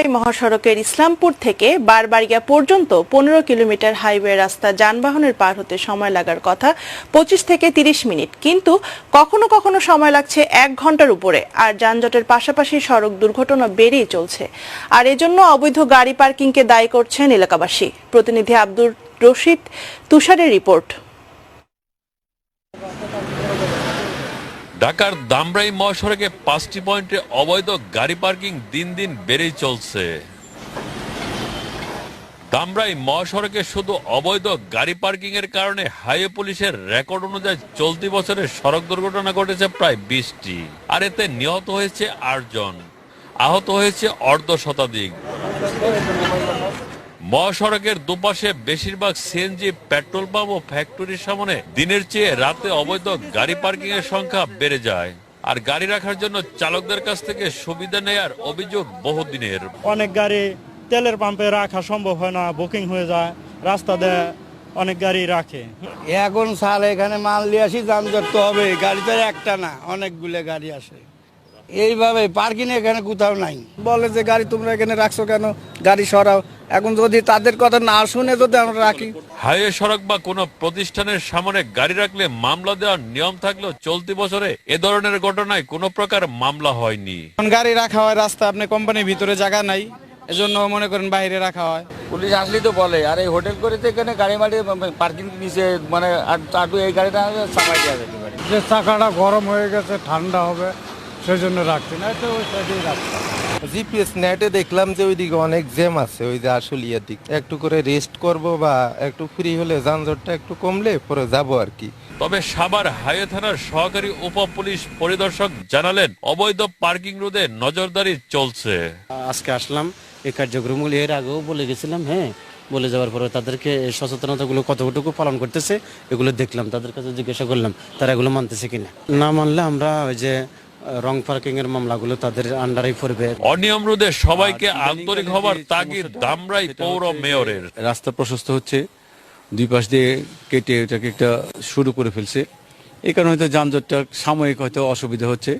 ধামরাই মহাসড়কের ইসলামপুর থেকে বারবাড়িয়া পর্যন্ত পনেরো কিলোমিটার হাইওয়ে রাস্তা যানবাহনের পার হতে সময় লাগার কথা পঁচিশ থেকে তিরিশ মিনিট। কিন্তু কখনো কখনো সময় লাগছে এক ঘণ্টার উপরে আর যানজটের পাশাপাশি সড়ক দুর্ঘটনা বেড়েই চলছে। আর এজন্য অবৈধ গাড়ি পার্কিংকে দায়ী করছেন এলাকাবাসী। প্রতিনিধি আব্দুর রশিদ তুষারের রিপোর্ট। ঢাকার দামরাই মহাসড়কে পাঁচটি পয়েন্টে অবৈধ গাড়ি পার্কিং দিন দিন বেড়েই চলছে। দামরাই মহাসড়কে শুধু অবৈধ গাড়ি পার্কিং এর কারণে হাইওয়ে পুলিশের রেকর্ড অনুযায়ী চলতি বছরে সড়ক দুর্ঘটনা ঘটেছে প্রায় বিশটি, আর এতে নিহত হয়েছে আটজন। আহত হয়েছে অর্ধ শতাধিক। মহাসড়কের দুপাশে বেশিরভাগ সিএনজি পেট্রোল পাম্প ও ফ্যাক্টরির সামনে দিনের চেয়ে রাতে অবৈধ গাড়ি পার্কিং এর সংখ্যা বেড়ে যায়। আর গাড়ি রাখার জন্য চালকদের কাছ থেকে সুবিধা নেয়ার অভিযোগ বহুদিনের। অনেক গাড়ি তেলের পাম্পে রাখা সম্ভব হয় না বুকিং হয়ে যায় রাস্তা দিয়ে অনেক গাড়ি রাখে। এখন সাল এখানে মাল নিয়ে আসি যানজট তো হবে গাড়ি তো একটা না অনেকগুলো গাড়ি আসে। এইভাবে পার্কিং এখানে কোথাও নাই। বলে যে গাড়ি তোমরা এখানে রাখছো কেন? গাড়ি সরাও। এখন যদি তাদের কথা না শুনে যদি আমরা রাখি। হাইওয়ে সড়ক বা কোনো প্রতিষ্ঠানের সামনে গাড়ি রাখলে মামলা দেওয়ার নিয়ম থাকলেও চলতি বছরে এ ধরনের ঘটনায় কোনো প্রকার মামলা হয়নি। এখন গাড়ি রাখা হয় রাস্তা আপনি কোম্পানির ভিতরে জায়গা নাই এজন্য মনে করেন বাইরে রাখা হয়। পুলিশ আসলেই তো বলে আর এই হোটেল করে তো এখানে গাড়ি মাড়ি পার্কিং নিচে মানে আটু এই গাড়িটা দেওয়া যেতে পারে। যে চাকাটা গরম হয়ে গেছে ঠান্ডা হবে। সেই জন্য রাখছি না তো ওই সাইডেই রাখছি। জিপিএস নেটে দেখলাম যে ওইদিকে অনেক জ্যাম আছে ওই যে আশুলিয়ার দিক। একটু করে রেস্ট করব বা একটু ফ্রি হলে যানজটটা একটু কমলে পরে যাব আর কি। তবে সাভার হাইওয়ে থানার সহকারী উপ পুলিশ পরিদর্শক জানালেন অবৈধ পার্কিং রোধে নজরদারি চলছে। আজকে আসলাম এই কার্যক্রমগুলি এর আগেও বলে গেছিলাম হ্যাঁ বলে যাওয়ার পরে তাদেরকে এই সচেতনতাগুলো কতটুকু পালন করতেছে এগুলো দেখলাম তাদের কাছে জিজ্ঞাসা করলাম তারা এগুলো মানতেছে কিনা? না মানলে আমরা ওই যে রং পার্কিং এর মামলাগুলো তাদের আন্ডারেই পড়বে। অনিয়ম রোধে সবাইকে আন্তরিক হবার তাগিদ দামরাই পৌর মেয়রের। রাস্তা প্রশস্ত হচ্ছে দুই পাশ দিয়ে কেটে এটাকে একটা শুরু করে ফেলছে। এই কারণে হয়তো যানজটটা সাময়িক হয়তো অসুবিধা হচ্ছে।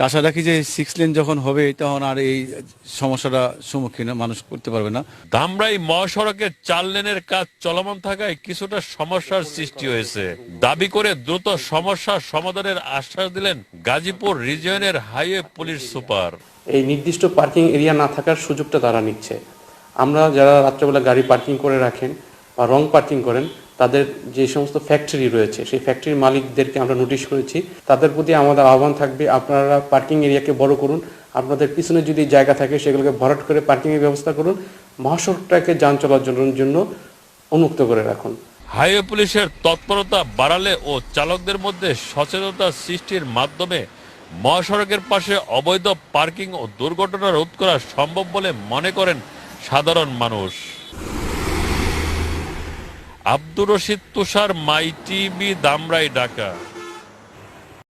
তা আশা রাখি যে সিক্স লেন যখন হবে তখন আর এই সমস্যাটা সম্মুখীন মানুষ করতে পারবে না। ধামরাই মহাসড়কের চার লেনের কাজ চলমান থাকায় কিছুটা সমস্যার সৃষ্টি হয়েছে। দাবি করে দ্রুত সমস্যার সমাধানের আশ্বাস দিলেন গাজীপুর রিজিয়নের হাইওয়ে পুলিশ সুপার। এই নির্দিষ্ট পার্কিং এরিয়া না থাকার সুযোগটা তারা নিচ্ছে। আমরা যারা রাত্রেবেলা গাড়ি পার্কিং করে রাখেন বা রং পার্কিং করেন তাদের যে সমস্ত ফ্যাক্টরি রয়েছে, সেই ফ্যাক্টরির মালিকদেরকে আমরা নোটিশ করেছি। তাদের প্রতি আমাদের আহ্বান থাকবে, আপনারা পার্কিং এরিয়াকে বড় করুন। আপনাদের পিছনে যদি জায়গা থাকে, সেগুলোকে ভরাট করে পার্কিংয়ের ব্যবস্থা করুন। মহাসড়কটাকে যান চলাচলের জন্য উন্মুক্ত করে রাখুন। হাইওয়ে পুলিশের তৎপরতা বাড়ালে ও চালকদের মধ্যে সচেতনতা সৃষ্টির মাধ্যমে মহাসড়কের পাশে অবৈধ পার্কিং ও দুর্ঘটনা রোধ করা সম্ভব বলে মনে করেন সাধারণ মানুষ। আব্দুর রশিদ তুষার মাইটি বি দামরাই ঢাকা।